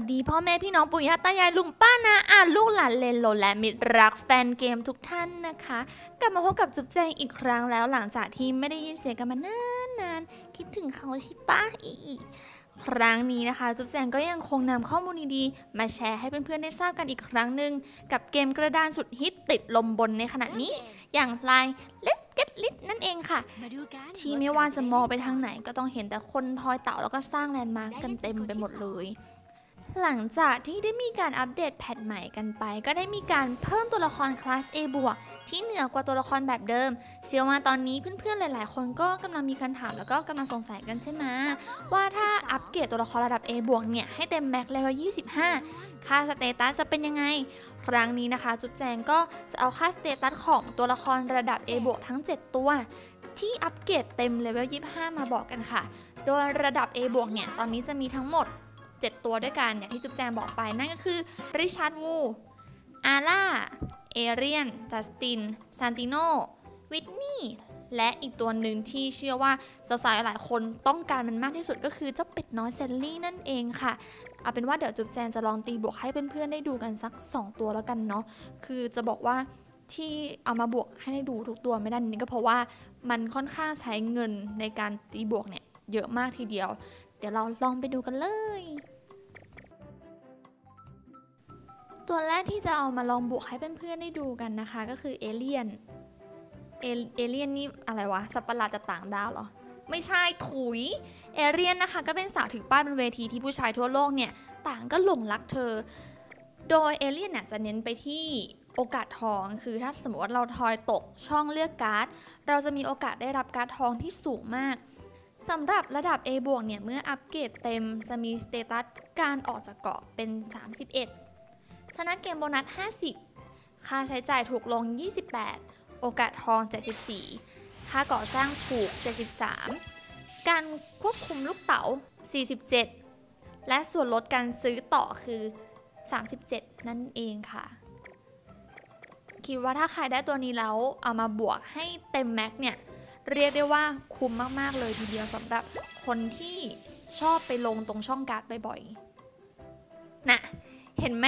วัสดีพ่อแม่พี่น้องปู่ย่าตายายลุงป้านาอาลูกหลานเลนโลและมิตรรักแฟนเกมทุกท่านนะคะ กลับมาพบกับจุ๊บแจงอีกครั้งแล้วหลังจากที่ไม่ได้ยินเสียงกันมานานนานคิดถึงเขาใช่ปะอีอีครั้งนี้นะคะจุ๊บแจงก็ยังคงนำข้อมูลดีๆมาแชร์ให้เพื่อนๆได้ทราบกันอีกครั้งหนึ่งกับเกมกระดานสุดฮิตติดลมบนในขณะนี้ อย่างไลน์ Let's Get Lit นั่นเองค่ะ ที่ไม่ว่าจะมองไปทางไหนก็ต้องเห็นแต่คนทอยเต่าแล้วก็สร้างแลนด์มาร์กกันเต็มไปหมดเลย หลังจากที่ได้มีการอัปเดตแพทใหม่กันไป ก็ได้มีการเพิ่มตัวละครคลาส A บวกที่เหนือกว่าตัวละครแบบเดิม เชื่อว่าตอนนี้เพื่อนๆหลาย ๆ คนก็กำลังมีคำถามแล้วก็กำลังสงสัยกันใช่ไหมว่าถ้าอัปเกรดตัวละครระดับ A บวกเนี่ยให้เต็มแม็กเลเวล25 ค่าสเตตัสจะเป็นยังไง ครั้งนี้นะคะ จุดแจงก็จะเอาค่าสเตตัสของตัวละครระดับ A บวกทั้ง 7 ตัว ที่อัปเกรดเต็มเลเวล25 มาบอกกันค่ะ โดยระดับ A บวกเนี่ยตอนนี้จะมีทั้งหมด 7 ตัวด้วยกันอย่างที่จุ๊บแจงบอกไปนั่นก็คือริชาร์ดวูอาร่าเอเรียนจัสตินซานติโนวิทนี่และอีกตัวหนึ่งที่เชื่อว่าสาวๆหลายคนต้องการมันมากที่สุดก็คือเจ้าเป็ดน้อยเซลลี่นั่นเองค่ะ เอาเป็นว่าเดี๋ยวจุ๊บแจงจะลองตีบวกให้เพื่อนๆได้ดูกันสัก 2 ตัวแล้วกันเนาะคือจะบอกว่าที่เอามาบวกให้ได้ดูทุกตัวไม่ได้นี่ก็เพราะว่ามันค่อนข้างใช้เงินในการตีบวกเนี่ยเยอะมากทีเดียว เดี๋ยวเราลองไปดูกันเลย ตัวแรกที่จะเอามาลองบวกให้เพื่อนๆได้ดูกันนะคะ ก็คือเอเลียน เอเอเลียนนี่อะไรวะ สัตว์ประหลาดจะต่างดาวเหรอ ไม่ใช่ถุย เอเลียนนะคะ ก็เป็นสาวถือป้ายบนเวทีที่ผู้ชายทั่วโลกเนี่ย ต่างก็หลงรักเธอ โดยเอเลียนเนี่ยจะเน้นไปที่โอกาสทองคือถ้าสมมติว่าเราทอยตกช่องเลือกการ์ด เราจะมีโอกาสได้รับการ์ดทองที่สูงมาก สำหรับระดับ A บวกเนี่ยเมื่ออัปเกรดเต็มจะมีสเตตัสการออกจากเกาะเป็น 31 ชนะเกมโบนัส 50 ค่าใช้จ่ายถูกลง 28 โอกาสทอง 74 ค่าก่อสร้างถูก 73 การควบคุมลูกเต๋า 47 และส่วนลดการซื้อต่อคือ 37 นั่นเองค่ะ คิดว่าถ้าใครได้ตัวนี้แล้วเอามาบวกให้เต็มแม็กเนี่ย เรียกได้ว่าคุ้มมาก ๆ เลยทีเดียวสำหรับคนที่ชอบไปลงตรงช่องการ์ดบ่อยๆ น่ะ เห็นไหม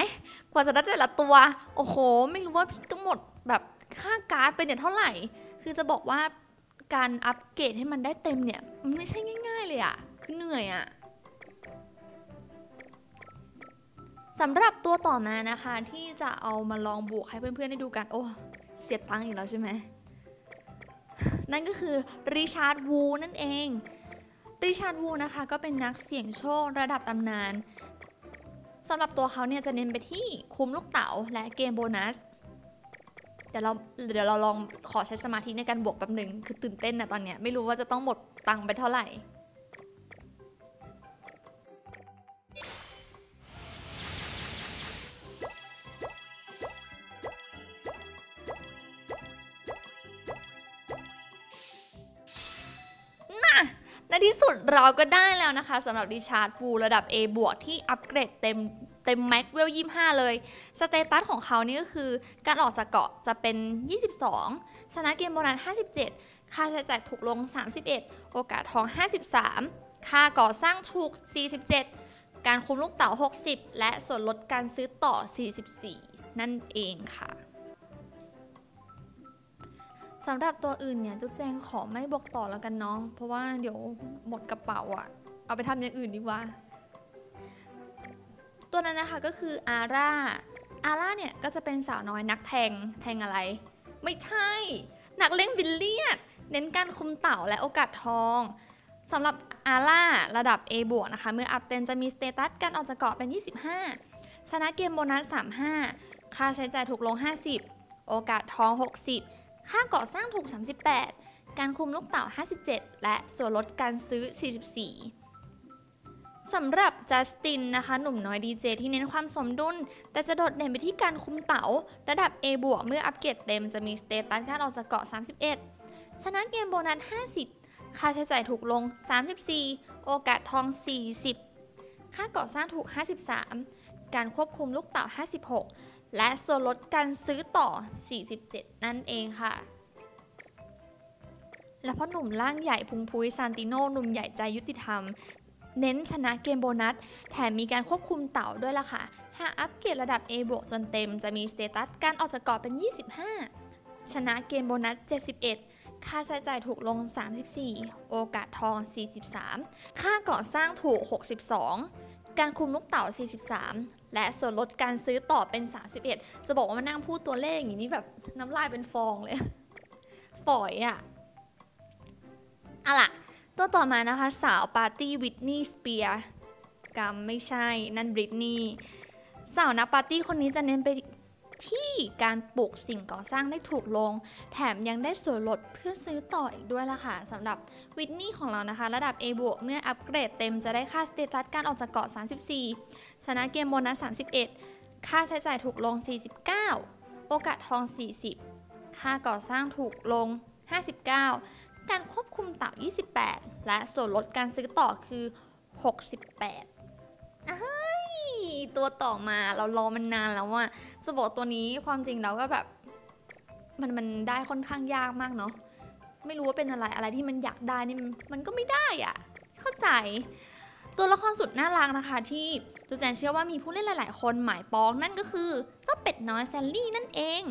กว่าจะได้แต่ละตัว โอ้โห ไม่รู้ว่าพี่ทั้งหมดแบบค่าการ์ดไปเนี่ยเท่าไหร่ คือจะบอกว่าการอัปเกรดให้มันได้เต็มเนี่ย มันไม่ใช่ง่าย ๆ เลยอะคือเหนื่อยอะสำหรับตัวต่อมานะคะที่จะเอามาลองบวกให้เพื่อนๆได้ดูกัน โอ้ เสียตังค์อีกแล้วใช่ไหม นั่นก็คือริชาร์ดวูนั่นเองริชาร์ดวูนะคะก็เป็นนักเสี่ยงโชคระดับตำนานสำหรับตัวเขาเนี่ยจะเน้นไปที่คุ้มลูกเต๋าและเกมโบนัส เดี๋ยวเราเดี๋ยวเราลองขอใช้สมาธิในการบวกแป๊บหนึ่งคือตื่นเต้นนะตอนเนี้ยไม่รู้ว่าจะต้องหมดตังค์ไปเท่าไหร่ ในที่สุดเราก็ได้แล้วนะคะสำหรับดิชาร์ดปูระดับ A บวกที่อัปเกรดเต็มเต็มแม็กเวล25 เลย สเตตัสของเขานี่ก็คือการออกจากเกาะจะเป็น 22 ชนะเกมโบนัส 57 ค่าใช้จ่ายถูกลง 31 โอกาสทอง 53 ค่าก่อสร้างถูก 47 การคุมลูกเต๋า 60 และส่วนลดการซื้อต่อ 44 นั่นเองค่ะ สำหรับตัวอื่นเนี่ยจุ๊บแจงขอไม่บอกต่อแล้วกันเนาะเพราะว่าเดี๋ยวหมดกระเป๋าอะเอาไปทำอย่างอื่นดีกว่า ตัวนั้นนะคะก็คืออาร่าอาร่าเนี่ยก็จะเป็นสาวน้อยนักแทงแทงอะไร ไม่ใช่ นักเล่นบิลเลียด เน้นการคุมเต่าและโอกาสทองสำหรับอาร่าระดับ A บวกนะคะ เมื่ออัพเต็มจะมีสเตตัสการออกจากเกาะเป็น 25 ชนะเกมโบนัส 35 ค่าใช้จ่ายถูกลง 50 โอกาสทอง 60 ค่าก่อสร้างถูก 38 การคุมลูกเต่า 57 และส่วนลดการซื้อ 44 สำหรับจัสตินนะคะ หนุ่มน้อยดีเจที่เน้นความสมดุล แต่จะโดดเด่นไปที่การคุมเต๋า ระดับ A บวกเมื่ออัปเกรดเต็มจะมีสเตตัสการออกจากเกาะ 31 ชนะเกมโบนัส 50 ค่าใช้จ่ายถูกลง 34 โอกาสทอง 40 ค่าก่อสร้างถูก 53 การควบคุมลูกเต๋า56 และส่วนลดการซื้อต่อ 47 นั่นเองค่ะ และพ่อหนุ่มร่างใหญ่พุงพุ้ยซานติโนหนุ่มใหญ่ใจยุติธรรม เน้นชนะเกมโบนัส แถมมีการควบคุมเต่าด้วยล่ะค่ะ หากอัปเกรดระดับ A บวกจนเต็มจะมีสเตตัสการออกจากเกาะเป็น 25 ชนะเกมโบนัส 71ค่าใช้จ่ายถูกลง 34 โอกาสทอง 43 ค่าก่อสร้างถูก 62 การคุมลูกเต่า 43 และส่วนลดการซื้อต่อเป็น 31 จะบอกว่ามานั่งพูดตัวเลขอย่างนี้แบบน้ำลายเป็นฟองเลย ฝอยอะอะล่ะ ตัวต่อมานะคะ สาวปาร์ตี้วิทนีย์สเปียร์กรรมไม่ใช่ นั่นบริตนี่สาวนักปาร์ตี้คนนี้จะเน้นไป ที่การปลูกสิ่งก่อสร้างได้ถูกลง แถมยังได้ส่วนลดเพื่อซื้อต่ออีกด้วยล่ะค่ะสำหรับวิทนีย์ของเรานะคะ ระดับ A บวกเมื่ออัปเกรดเต็มจะได้ค่าสเตตัสการออกจากเกาะ 34 ชนะเกมโบนัส 31 ค่าใช้จ่ายถูกลง 49 โอกาสทอง 40 ค่าก่อสร้างถูกลง 59 การควบคุมเต่า 28 และส่วนลดการซื้อต่อคือ 68เฮ้ย ตัวต่อมาเรารอมันนานแล้วว่าสบอตัวนี้ความจริงเราก็แบบ มันมันได้ค่อนข้างยากมากเนาะไม่รู้ว่าเป็นอะไรอะไรที่มันอยากได้นี่มันก็ไม่ได้อะเข้าใจ ตัวละครสุดน่ารักนะคะ ที่ตูแจนเชื่อว่ามีผู้เล่นหลาย ๆ คนหมายปองนั่นก็คือเจ้าเป็ดน้อยแซลลี่นั่นเอง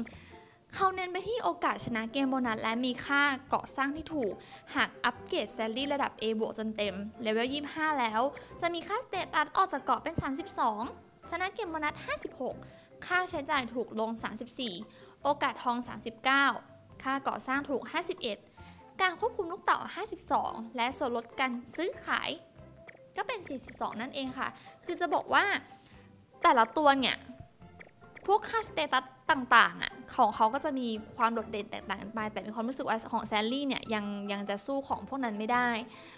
เขาเน้นไปที่โอกาสชนะเกมโบนัสและมีค่าเกาะสร้างที่ถูก หากอัปเกรดแซลลี่ระดับ A บวกจนเต็มเลเวล25 แล้ว จะมีค่าสเตตัสออกจากเกาะเป็น 32 ชนะเกมโบนัส 56 ค่าใช้จ่ายถูกลง 34 โอกาสทอง 39 ค่าเกาะสร้างถูก 51 การควบคุมลูกเต่า 52 และส่วนลดการซื้อขาย ก็เป็น 42 นั่นเองค่ะ คือจะบอกว่าแต่ละตัวเนี่ย พวกค่าสเตตัสต่างๆอะ ของเขาก็จะมีความโดดเด่นแตกต่างกันไป แต่มีความรู้สึกว่าของแซลลี่เนี่ยยังยังจะสู้ของพวกนั้นไม่ได้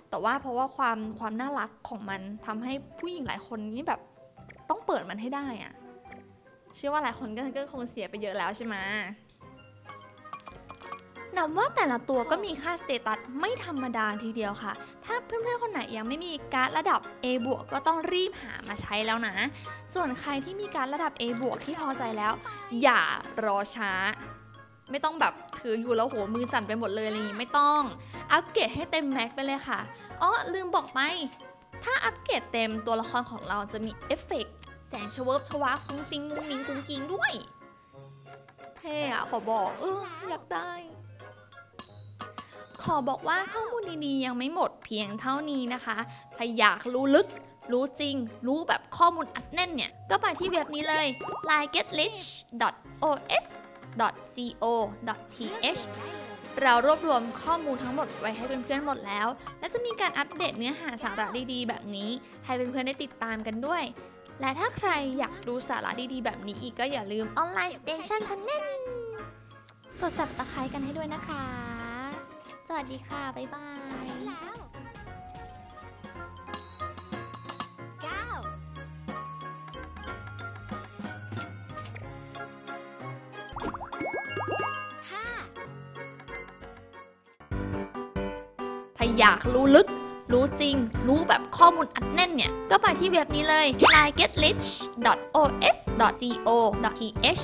แต่ว่าเพราะว่าความความน่ารักของมันทำให้ผู้หญิงหลายคนนี่แบบต้องเปิดมันให้ได้อะเชื่อว่าหลายคนก็ก็คงเสียไปเยอะแล้วใช่ไหม นับว่าแต่ละตัวก็มีค่าสเตตัสไม่ธรรมดาทีเดียวค่ะ ถ้าเพื่อนๆคนไหนยังไม่มีการ์ดระดับ A บวกก็ต้องรีบหามาใช้แล้วนะ ส่วนใครที่มีการระดับ A บวกที่พอใจแล้ว อย่ารอช้า ไม่ต้องแบบถืออยู่แล้วโหมือสั่นไปหมดเลยอะไรอย่างงี้ไม่ต้อง อัปเกรดให้เต็มแม็กไปเลยค่ะอ๋อลืมบอกไป ถ้าอัปเกรดเต็มตัวละครของเราจะมีเอฟเฟกต์แสงชเวิร์บชวาฟุ้งฟิงมุ้งมิงกุ้งกิงด้วยเท่อะขอบอกเอออยากได้ ขอบอกว่าข้อมูลดีๆ ยังไม่หมดเพียงเท่านี้นะคะ ถ้าอยากรู้ลึก รู้จริง รู้แบบข้อมูลอัดแน่นเนี่ย ก็ไปที่เว็บนี้เลย ligetrich.os.co.th เรารวบรวมข้อมูลทั้งหมดไว้ให้เพื่อนๆหมดแล้ว และจะมีการอัปเดตเนื้อหาสาระดีๆ แบบนี้ ให้เพื่อนๆได้ติดตามกันด้วย และถ้าใครอยากดูสาระดีๆ แบบนี้อีกก็อย่าลืม Online Station Channel กดสับตะไคร้กันให้ด้วยนะคะ วัสดีค่ะ บ๊ายบายแล้วเก้าห้าถ้าอยากรู้ลึก รู้จริง รู้แบบข้อมูลอัดแน่นเนี่ย ก็ไปที่เว็บนี้เลย ligetrich.os.co.th